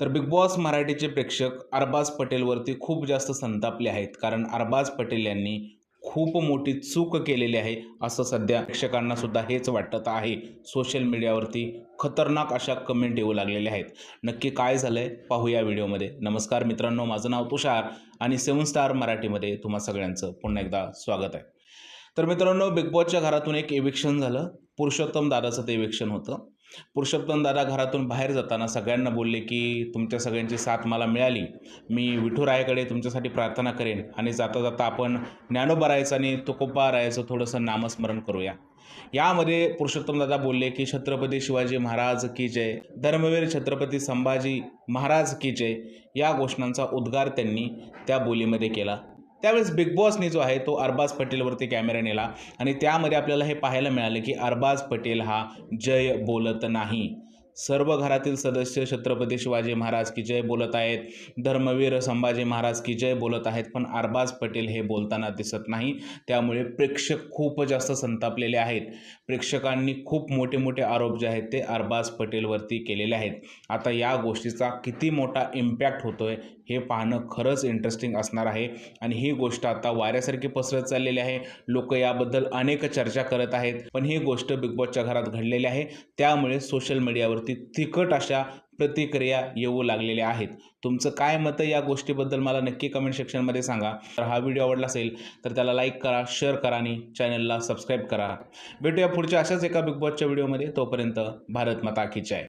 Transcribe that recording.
तर big boss मराठीचे प्रेक्षक अरबाज पटेलवरती खूप जास्त संतापले आहेत. कारण अरबाज पटेल यांनी खूप मोठी चूक केलेली आहे असं सध्या प्रेक्षकांना सुद्धा हेच वाटत आहे. सोशल मीडियावरती खतरनाक अशा कमेंट येऊ लागलेल्या आहेत. नक्की काय झालं आहे पाहूया व्हिडिओमध्ये. नमस्कार मित्रांनो माझं नाव तुषार आणि सेवन स्टार मराठीमध्ये तुम्हा सगळ्यांचं पुन्हा एकदा स्वागत आहे. तर मित्रांनो बिग बॉसच्या घरातून एक एविक्शन झालं. पुरुषोत्तम दादाचं ते एविक्शन होतं. पुरुषोत्तम दादा घरातून बाहेर जाताना सगळ्यांना बोलले की तुमच्या सगळ्यांची साथ मला मिळाली. मी विठुरायाकडे तुमच्यासाठी प्रार्थना करेन आणि जाता जाता आपण ज्ञानोबा राहायचं आणि तुकोबा राहायचं थोडंसं नामस्मरण करूया. यामध्ये पुरुषोत्तम दादा बोलले की छत्रपती शिवाजी महाराज की जय धर्मवीर छत्रपती संभाजी महाराज की जय या घोषणांचा उद्गार त्यांनी त्या बोलीमध्ये केला. त्यावेळेस बिग बॉसने जो आहे तो अरबाज पटेलवरती कॅमेरा नेला. आणि त्यामध्ये आपल्याला हे पाहायला मिळालं की अरबाज पटेल हा जय बोलत नाही. सर्व घरातील सदस्य छत्रपती शिवाजी महाराज की जय बोलत आहेत. धर्मवीर संभाजी महाराज की जय बोलत आहेत पण अरबाज पटेल हे बोलताना दिसत नाही. त्यामुळे प्रेक्षक खूप जास्त संतापलेले आहेत. प्रेक्षकांनी खूप मोठे मोठे आरोप जे आहेत ते अरबाज पटेलवरती केलेले आहेत. आता या गोष्टीचा किती मोठा इम्पॅक्ट होतोय हे पाहणं खरंच इंटरेस्टिंग असणार आहे. आणि ही गोष्ट आता वाऱ्यासारखी पसरत चाललेली आहे. लोक याबद्दल अनेक चर्चा करत आहेत पण ही गोष्ट बिग बॉसच्या घरात घडलेली आहे. त्यामुळे सोशल मीडियावरती तिखट अशा प्रतिक्रिया येऊ लागलेल्या आहेत. तुमचं काय मतं या गोष्टीबद्दल मला नक्की कमेंट सेक्शनमध्ये सांगा. तर हा व्हिडिओ आवडला असेल तर त्याला लाईक करा शेअर करा आणि चॅनलला सबस्क्राईब करा. भेटूया पुढच्या अशाच एका बिग बॉसच्या व्हिडिओमध्ये तोपर्यंत भारत माता की जय.